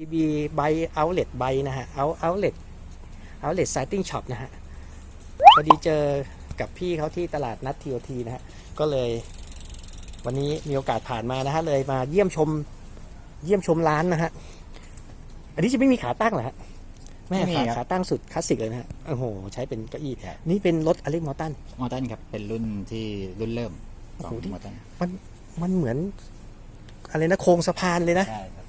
BB ไบเอาเล t ไบนะฮะเอาเอาเล t เอาเล t ไซติ้งช็อปนะฮะ พอดีเจอกับพี่เขาที่ตลาดนัดทีโอทีนะฮะ ก็เลยวันนี้มีโอกาสผ่านมานะฮะ เลยมาเยี่ยมชมเยี่ยมชมร้านนะฮะ อันนี้จะไม่มีขาตั้งเหรอฮะ แม่ไม่มีขาครับ ขาตั้งสุดคลาสสิกเลยนะฮะ โอ้โห ใช้เป็นเก้าอี้ครับนี่เป็นรถอเล็กมอตัน มอตันครับ เป็นรุ่นที่รุ่นเริ่มของโอ้โหมอตันมันมันเหมือนอะไรนะโครงสะพานเลยนะ ใช่ครับ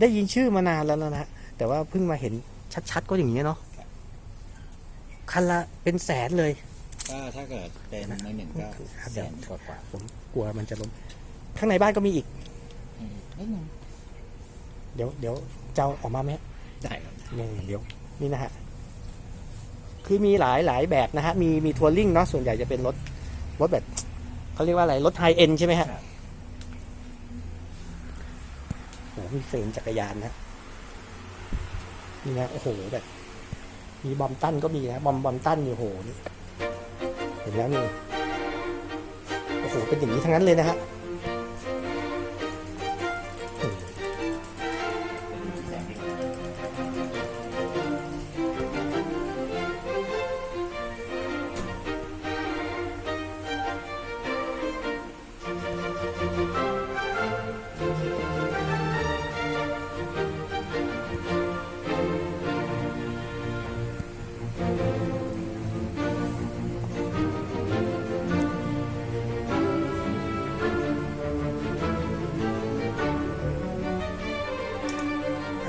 ได้ยินชื่อมานานแล้วนะฮะแต่ว่าเพิ่งมาเห็นชัดๆก็อย่างนี้ยเนาะครับคันละเป็นแสนเลยก็ถ้าเกิดเป็นมือหนึ่งก็ครับแสนกว่ากว่าผมกลัวมันจะล้มข้างในบ้านก็มีอีกอืมนิดนึงเดี๋ยวเดี๋ยวจะเอาออกมาไหมฮะได้ครับนี่เดี๋ยวนี่นะฮะคือมีหลายหลายแบบนะฮะมีมีทัวริงเนาะส่วนใหญ่จะเป็นรถรถแบบเขาเรียกว่าอะไรรถไฮเอ็นใช่ไหมฮะ ครับโอ้โหมีเฟรมจักรยานนะนี่นะโอ้โหแบบ มีบอมตันก็มีนะบอมบอมตันนี่โอ้โหนี่เห็นแล้วนี่โอ้โหเป็นอย่างนี้ทั้งนั้นเลยนะฮะ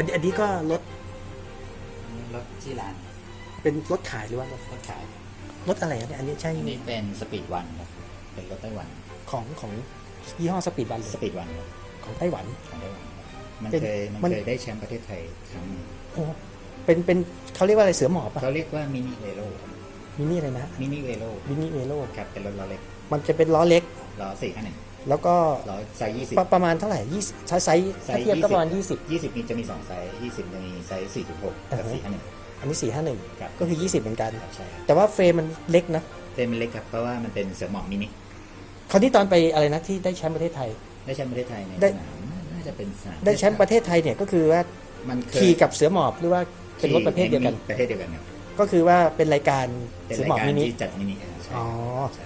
นนี้อันนี้ก็รถรถที่ร้านเป็นรถขายหรือว่ารถรถขายรถอะไรครับเนี่ยอันนี้ใช่อันนี้เป็นสปีดวันครับเป็นรถไต้หวันของของยี่ห้อสปีดบันสปีดวันครับของไต้หวันของไต้หวันครับมันเป็นเคยมันมันเคยได้แชมป์ประเทศไทยครั้งหนึ่งโอ้เป็นเป็นเขาเรียกว่าอะไรเสือหมอบปะเขาเรียกว่ามินิเวโรมินิอะไรนะมินิเวโรมินิเวโรครับเป็นรถล้อเล็ก มันจะเป็นล้อเล็กล้อสี่ห้าหนึ่ง แล้วก็ล้อไซส์ยี่สิบประประมาณเท่าไหร่ยี่สิบถ้าไซส์ไซถ้าส์เทียบก็20ประมาณยี่สิบยี่สิบนี่จะมีสองไซส์ยี่สิบจะมีไซส์สี่สิบหกกับอ่าฮะสี่ห้าหนึ่ง อันนี้สี่ห้าหนึ่งครับก็คือยี่สิบเหมือนกัน ครับใช่ครับแต่ว่าเฟรมมันเล็กนะเฟรมมันเล็กครับเพราะว่ามันเป็นเสือหมอบมินิคราวนี้ตอนไปอะไรนะที่ได้แชมป์ประเทศไทย ได้แชมป์ประเทศไทยในได้ สนามน่าจะเป็นสนามได้แชมป์ประเทศไทยเนี่ยก็คือว่ามันเคยขี่กับเสือหมอบหรือว่าเป็นรถประเภทเดียวกันประเภทเดียวกันครับก็คือว่าเป็นรายการเป็นเสือราหมอบยการมินิ ที่จัดมินิอ่าใช่อ๋อ ใช่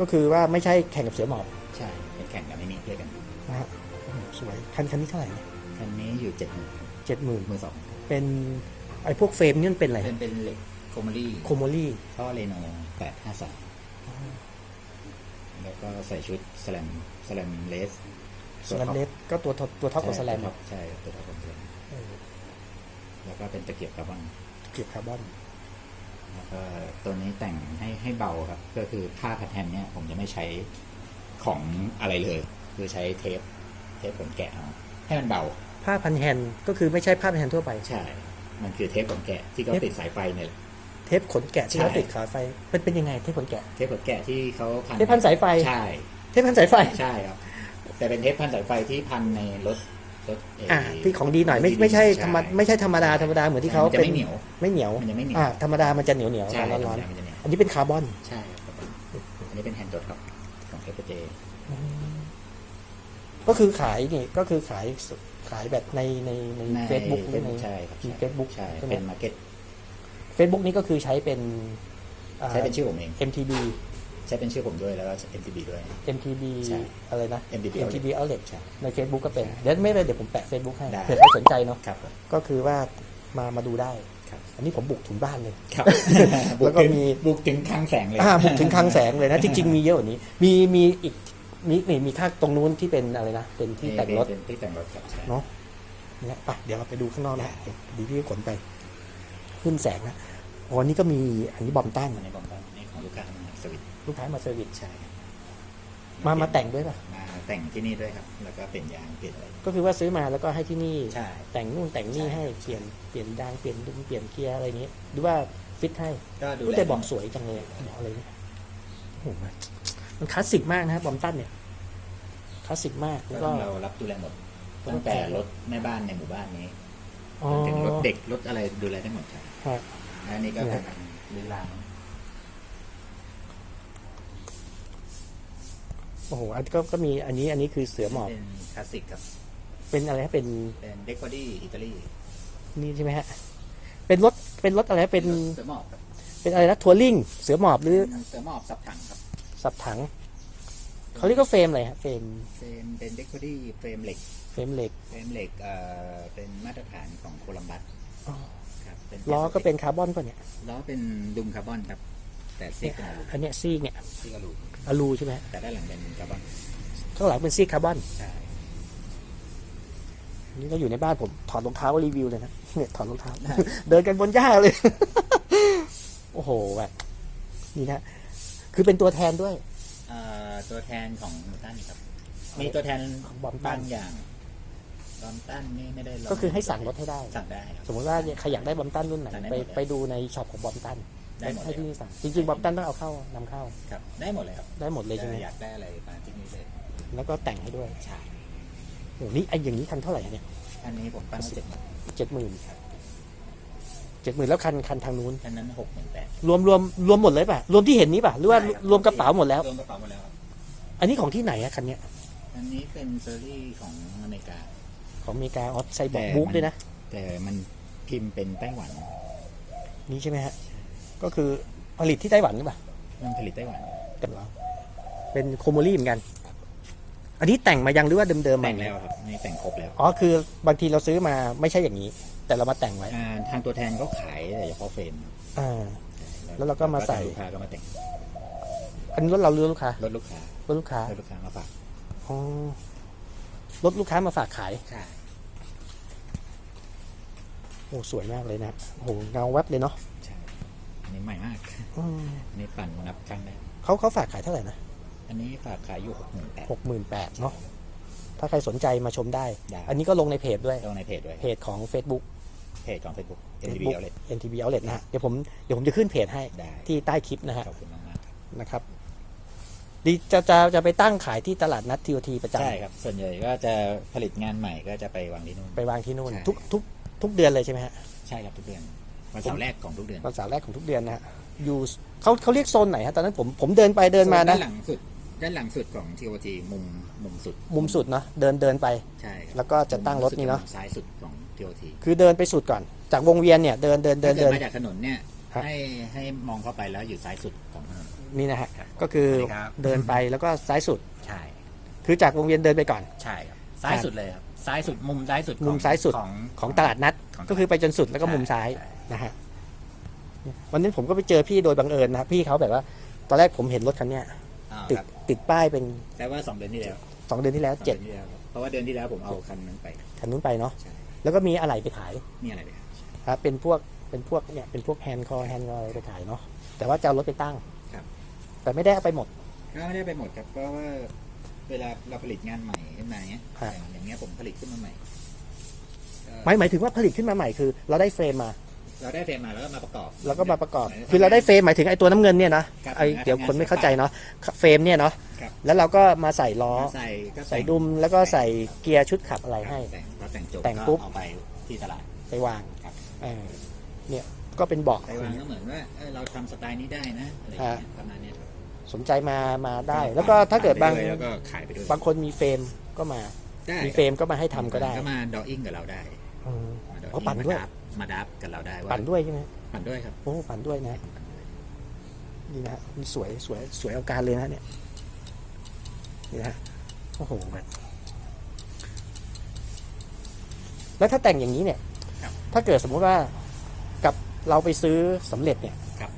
ก็คือว่าไม่ใช่แข่งกับเสือหมอบใช่เป็นแข่งกับมินิด้วยกันนะฮะโอ้โหสวยคันคันนี้เท่าไหร่เนี่ยคันนี้อยู่เจ็ดหมื่นเจ็ดหมื่นมือสองเป็นไอ้พวกเฟรมนี่มันเป็นอะไรเป็นเป็นเหล็กโคมลี่โคโมลี่ท่อเรโนแปดห้าสามแล้วก็ใส่ชุดสแลมสแลมเลสสแลมเลสก็ตัวท็อปตัวท็อปของสแลมใช่ตัวท็อปของสแลมแล้วก็เป็นตะเกียบคาร์บอนเก็บคาร์บอน แล้วก็ตัวนี้แต่งให้ให้เบาครับ ก็คือผ้าพันแทนเนี่ยผมจะไม่ใช้ของอะไรเลย คือใช้เทป เทปขนแกะเอาให้มันเบา ผ้าพันแฮนด์ก็คือไม่ใช่ผ้าพันแฮนด์ทั่วไป ใช่ มันคือเทปขนแกะที่เขาเทปติดสายไฟเนี่ยแหละเทปขนแกะที่เขาใช่ติดขาไฟเป็นเป็นยังไงเทปขนแกะ เทปขนแกะที่เขาพันเทปพันสายไฟ ใช่ เทปพันสายไฟ ใช่ครับ แต่เป็นเทปพันสายไฟที่พันในรถ รถเอ่าที่ของดีหน่อยไม่ไม่ใช่ธรรมดาไม่ใช่ธรรมดาธรรมดาเหมือนที่เขามันจะเป็นไม่เหนียว ไม่เหนียวมันจะไม่เหนียว อ่าธรรมดามันจะเหนียวเหนียวใช่ร้อนร้อนธรรมดามันจะเหนียวอันนี้เป็นคาร์บอนใช่ครับอันนี้เป็นแฮนด์ดดครับของเอฟเจก็คือขายนี่ก็คือขายขายแบบในในในเฟซบุ๊กเฟซบุ๊กใช่ครับมีเฟซบุ๊กใช่ใช่ไหม เป็นมาร์เก็ตเฟซบุ๊กนี่ก็คือใช้เป็นอ่า ใช้เป็นชื่อผมเอง MTB ใช้เป็นชื่อผมด้วยแล้วก็ MTB ด้วย MTB ใช่อะไรนะ MTB MTB Outlet ใช่ใน Facebook ก็เป็นเดี๋ยวไม่เป็นเดี๋ยวผมแปะ Facebook ให้ได้ เผื่อใครสนใจเนาะครับผม ก็คือว่ามามาดูได้ ครับ อันนี้ผมบุกถึงบ้านเลย ครับแล้วก็มี บุกถึงคลังแสงเลย อ่าบุกถึงคลังแสงเลยนะ จริง ๆ มีเยอะกว่านี้ มีมีอีกมีนี่มีข้างตรงนู้นที่เป็นอะไรนะเป็นที่แต่งรถ เป็นที่แต่งรถครับใช่ เนาะเนี่ยไปเดี๋ยวเราไปดูข้างนอกนะเดี๋ยวดีพี่ขนไป ขึ้นแสงนะอ๋อนี่ก็มีอันนี้บอมตั้งอันนี้ผมก็นี่ของลูกค้านะครับ สวิตลูกค้ามาเซอร์วิสใช่ครับมามาแต่งด้วยป่ะมาแต่งที่นี่ด้วยครับ แล้วก็เปลี่ยนยางเปลี่ยนอะไรก็คือว่าซื้อมาแล้วก็ให้ที่นี่ ใช่ แต่งนู่นแต่งนี่ใช่ ให้เปลี่ยนเปลี่ยนยางเปลี่ยนดุมเปลี่ยนเกียร์อะไรอย่างนี้หรือว่าฟิตให้ก็ดูพูดแลแต่บอกสวยจังเลยบอกอะไรเนี่ยโอ้โหมันมันคลาสสิกมากนะครับบอมตันเนี่ยคลาสสิกมากก็แล้วก็ เรารับดูแลหมดตั้งแต่รถแม่บ้านในหมู่บ้านนี้อ๋อจนถึงรถเด็กรถอะไรดูแลได้หมดครับฮะอันนี้ก็เนี่เป็ยนลีลา โอ้โหอันก็ก็มีอันนี้อันนี้คือเสือหมอบเป็นคลาสสิกครับปเป็นอะไรฮะเป็นเป็นเด็กบอดี้อิตาลีนี่ใช่ไหมฮะเป็นรถเป็นรถอะไรฮะเป็นเสือหมอบครับเป็นอะไรนะทัวริงเสือหมอบหรือเสือหมอบสับถังครับสับถังเขาเรียกว่าเฟรมอะไรฮะเฟรมเฟรมเป็นเด็กบอดี้เฟรมเหล็กเฟรมเหล็กเฟรมเหล็กเอ่อเป็นมาตรฐานของโคลัมบัสอ๋อครับเป็นล้อก็เป็นคาร์บอนป่ะเนี่ยล้อเป็นดุมคาร์บอนครับ แต่ซีกเป็นอลูอันเนี้ยซีกเนี่ยซีกอลูอะลูใช่ไหมฮะแต่ด้านหลังเป็นคาร์บอนข้างหลังเป็นซีกคาร์บอนใช่นี่เราอยู่ในบ้านผมถอดรองเท้ารีวิวเลยนะเนี่ยถอดรองเท้า เดินกันบนหญ้าเลย โอ้โหแบบนี่นะคือเป็นตัวแทนด้วย เอ่อตัวแทนของตันครับ มีตัวแทนของบอมตัน บางอย่างบอมตันนี่ไม่ได้ลงก็คือให้สั่งรถให้ได้ สั่งได้ครับ สมมติว่าใครอยากได้บอมตันรุ่นไหนสั่งได้ไปหมดเลย ไปดูในช็อปของบอมตัน ได้หมดให้เลยพี่สั่งจริงๆบอมตันต้องเอาเข้านำเข้าครับ ได้หมดเลยครับได้หมดเลยใช่ไหมอยากได้อะไรมาที่นี่เลยแล้วก็แต่งให้ด้วยใช่โอ้โหนี่ไอ้อย่างนี้คันเท่าไหร่เนี่ยอันนี้ผมตั้งไว้เจ็ดหมื่นเจ็ดหมื่นเจ็ดหมื่นแล้วคันคันทางนู้น อันนั้นหกหมื่นแปดรวมรวมรวมหมดเลยป่ะ รวมที่เห็นนี้ป่ะ หรือว่ารวมกระเป๋าหมดแล้ว รวมกระเป๋าหมดแล้วครับอันนี้ของที่ไหนอะคันเนี้ยอันนี้เป็นเซอรี่ของอเมริกา ของอเมริกาออสไซบอร์กแต่บุ๊กมันด้วยนะแต่มันพิมพ์เป็นไต้หวัน นี่ใช่ไหมฮะ ก็คือผลิตที่ไต้หวันหรือเปล่ามันผลิตไต้หวันแต่ว่าเป็นโคโมลี่เหมือนกัน อันนี้แต่งมายังหรือว่าเดิมๆมาแต่งแล้วครับนี่แต่งครบแล้ว อ๋อคือบางทีเราซื้อมาไม่ใช่อย่างนี้ แต่เรามาแต่งไว้อ่าทางตัวแทนเขาขายแต่เฉพาะเฟรมอ่าแล้วเราก็มาใส่ลูกค้าก็มาแต่ง อันนี้รถเราเรือลูกค้ารถลูกค้ารถลูกค้ารถลูกค้ามาฝากอ๋อรถลูกค้ามาฝากขายใช่โอ้สวยมากเลยนะโอ้โหเงาแวบเลยเนาะใช่อั นนี้ใหม่มากอืมอันนี้ปั่นนับครั้งได้เขาเขาฝากขายเท่าไหร่นะอันนี้ฝากขายอยู่หกหมื่นแปด หกหมื่นแปดเนาะถ้าใครสนใจมาชมได้ ได้ อันนี้ก็ลงในเพจด้วย ลงในเพจด้วย เพจของ Facebook เพจของ Facebook NTV Facebook Outlet NTV Outlet นะฮะเดี๋ยวผมเดี๋ยวผมจะขึ้นเพจให้ได้ ที่ใต้คลิปนะฮะขอบคุณมากมากๆครับนะครับดีจะจะจะไปตั้งขายที่ตลาดนัดทีโอทีประจใช่ครับ ส่วนใหญ่ก็จะผลิตงานใหม่ก็จะไปวางที่นู่นำไปวางที่นู่น ใช่ ทุกทุกทุกเดือนเลยใช่ไหมฮะ ใช่ครับทุกเดือน วันเสาร์แรกของทุกเดือนวันเสาร์แรกของทุกเดือนนะฮะอยู่เขาเขาเรียกโซนไหนฮะตอนนั้นผมผมเดินไปเดินมานะด้านหลังสุดด้านหลังสุดของ TOT มุมมุมสุดมุมสุดเนาะเดินเดินไป ใช่ครับแล้วก็จะตั้งรถนี่เนาะมุมซ้ายสุดของ TOT คือเดินไปสุดก่อน จากวงเวียนเนี่ยเดินเดินเดิถ้านเกิเดิดนมาจากถนนเนี่ยครับให้ให้มองเข้าไปแล้วอยู่ซ้ายสุดของถนน นี่นะฮะครับก็คือสวัสดีครับ เดินไปแล้วก็ซ้ายสุด ใช่คือจากวงเวียนเดินไปก่อน ใช่ครับซ้ายสุดเลยครับซ้ายสุดมุมซ้ายสุดของมุมซ้ายสุด ของของตลาดนัด ของก็คือไปจนสุดแล้วก็มุมซ้าย ใช่ นะฮะวันนี้ผมก็ไปเจอพี่โดยบังเอิญนะครับพี่เขาแบบว่า ตอนแรกผมเห็นรถคันเนี้ยอ่าติดครับติดป้ายเป็นแต่ว่าสองเดือนที่แล้วสองเดือนที่แล้วสองเจ็ดอนที่แล้วครับเพราะว่าเดือนที่แล้วผมเอาคันนั้นไปคันนู้นไปเนาะใช่แล้วก็มีอะไรไปขายนี่อะไรไปครับครับเป็นพวกเป็นพวกเนี่ยเป็นพวกแฮนด์คอแฮนด์อะไรไปขายเนาะแต่ว่าจะเอารถไปตั้งครับแต่ไม่ได้เอาไปหมด ก็ไม่ได้ไปหมดครับเพราะว่าเวลาเราผลิตงานใหม่ขึ้นมาเนี้ยครับอย่างอย่างเงี้ยผมผลิตขึ้นมาใหม่ก็หมายหมายถึงว่าผลิตขึ้นมาใหม่คือ เราได้เฟรมมา เราได้เฟรมมาแล้วก็มาประกอบ แล้วก็มาประกอบหมืนคือเราได้เฟรมหมายถึงไอ้ตัวน้ำเงินเนี่ยนะครับไอ้เดี๋ยวคนไม่เข้าใจเนาะเฟรมเนี่ยเนาะครับ แล้วเราก็มาใส่ล้อ ใส่ก็ใส่ดุมแล้วก็ใส่เกียร์ชุดขับอะไรให้ แต่งพอแต่งจบแต่งก็ปุ๊บเอาไปที่ตลาด ไปวางครับ เออเนี่ยก็เป็นเบอกไปวางก็เหมือนว่าเออเราทำสไตล์นี้ได้นะอะไรอย่างเงี้ยประมาณเนี้ยครับสนใจมามาได้ แล้วก็ถ้าเกิดบางไปด้วยแล้วก็ขายไปด้วยบางคนมีเฟรมก็มา ได้มีเฟรมก็มาให้ทำก็ได้ ก็มาดออิ่งกับเราได้ อืมมาดออ๋ออิ่งปั่นด้วยมาดับกับเราได้ว่าปั่นด้วยใช่ไหมปั่นด้วยครับ โอ้ปั่นด้วยนะนี่นะฮะนี่สวยสวยสวยเอาการเลยนะเนี่ยนี่นะฮะโอ้โหแบบแล้วถ้าแต่งอย่างนี้เนี่ย ครับ ถ้าเกิดสมมุติว่ากับเราไปซื้อสำเร็จเนี่ยครับ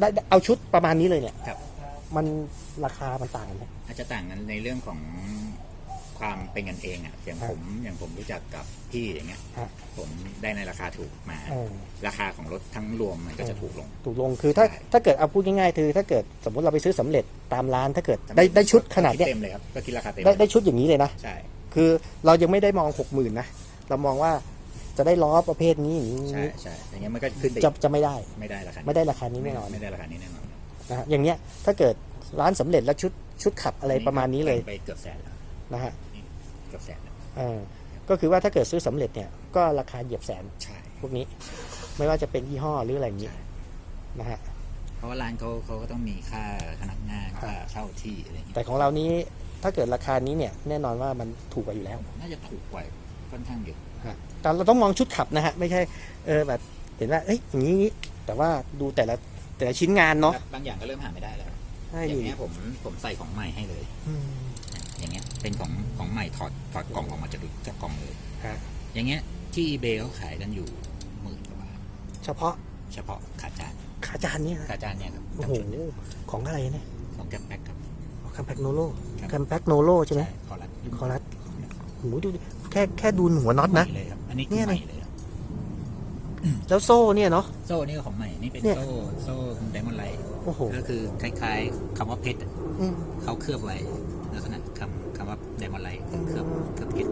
ได้ได้เอาชุดประมาณนี้เลยเนี่ยครับ มันราคามันต่างกันไหมอาจจะต่างกันในเรื่องของ ความเป็นกันเองอะอย่างครับผมอย่างผมรู้จักกับพี่อย่างเงี้ยฮะ ผมได้ในราคาถูกมา เออราคาของรถทั้งรวมมันก็จะถูกลง ถูกลงคือถ้าใช่ถ้าเกิดเอาพูดง่ายๆคือถ้าเกิดสมมติเราไปซื้อสำเร็จตามร้านถ้าเกิดได้ได้ชุดขนาดเนี้ยเต็มเลยครับก็คิดราคาเต็มได้ได้ชุดอย่างนี้เลยนะ ใช่ คือเรายังไม่ได้มองหกหมื่นนะ เรามองว่าจะได้ล้อประเภทนี้อย่างนี้ใช่ใช่อย่างเงี้ยมันก็ขึ้นไปจะจะไม่ได้ ไม่ได้ราคาไม่ได้ราคานี้แน่นอนไม่ได้ราคานี้แน่นอนนะฮะอย่างเนี้ยถ้าเกิดร้านสำเร็จแล้วชุดชุดขับอะไรประมาณนี้เลย ไปเกือบแสนแล้ว นะฮะเกือบแสนแล้วเออก็คือว่าถ้าเกิดซื้อสำเร็จเนี่ยก็ราคาเหยียบแสนใช่ พวกนี้ ไม่ว่าจะเป็นยี่ห้อหรืออะไรอย่างนี้ใช่ นะฮะ เพราะว่าร้านเขาเขาก็ต้องมีค่าพนักงานครับค่าเช่าที่อะไรอย่างเงี้ยแต่ของเรานี้ถ้าเกิดราคานี้เนี่ยแน่นอนว่ามันถูกกว่าอยู่แล้วน่าจะถูกกว่าค่อนข้างเยอะแต่เราต้องมองชุดขับนะฮะไม่ใช่เออแบบเห็นว่าเอ้ยอย่างนี้แต่ว่าดูแต่ละแต่ละชิ้นงานเนาะบางอย่างก็เริ่มหาไม่ได้แล้ว ใช่อดิย่างเงี้ยผมผมใส่ของใหม่ให้เลย อืมอย่าง เงี้ยเป็นของของใหม่ถอดถอดกล่องออกมาจากจากกล่องเลย ฮะอย่างเงี้ยที่อีเบเขาขายกันอยู่หมื่นกว่าบาทเฉพาะเฉพาะขาจานขาจานเนี่ยนะขาจานเนี่ยครับโอ้โหของอะไรเนี่ยของแกมแบ็กครับคัมแพ็กโนโลครับคัมแพ็กโนโลใช่ไหมคอรัสคอรัสโอ้โหดูดิแค่แค่ดูหัวน็อตนะ ใหม่เลยครับอันนี้เนี่คือยใหนะ ม่เลยครับแล้วโซ่เนี่ยเนาะ โซ่นี่ก็ของใหม่นี่เป็นเนี่ย โซ่โซ่ไดมอนด์ไลท์โอ้โหก็คือคล้ายๆคำว่าเพชรอะอืมเขาเคลือบไว้ลักษณะ คำคำว่าไดมอนด์ไลท์เคลือบเคลือบเพชร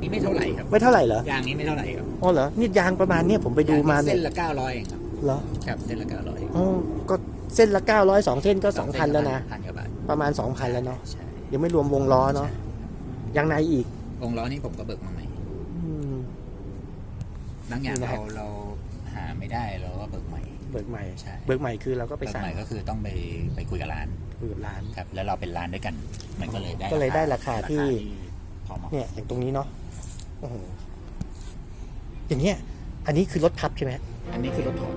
นี่ไม่เท่าไหร่ครับไม่เท่าไหร่เหรอยางนี้ไม่เท่าไหร่ครับอ๋อเหรอนี่ยางประมาณเนี่ยผมไปดูมาเนี่ยเส้นละเก้าร้อยเองครับเหรอครับเส้นละเก้าร้อยอ๋อก็เส้นละ900สองเส้นก็2,000แล้วนะพันกว่าบาทประมาณ2,000แล้วเนาะใช่ยังไม่รวมวงล้อเนาะยางในอีกวงล้อนี่ผมก็เบิกมาใหม่อืม บางอย่างนี่นะเราฮะเราหาไม่ได้เราก็เบิกใหม่ เบิกใหม่ใช่เบิกใหม่คือเราก็ไปเบิกสั่งใหม่ก็คือต้องไปไปคุยกับร้านคุยกับร้านครับ แล้วเราเป็นร้านด้วยกัน มันก็เลยได้ก็เลยได้ราคาที่พอเหมาะเนี่ยอย่างตรงนี้เนาะโอ้โหอย่างเงี้ย อันนี้คือรถพับใช่ไหมอันนี้คือรถถอด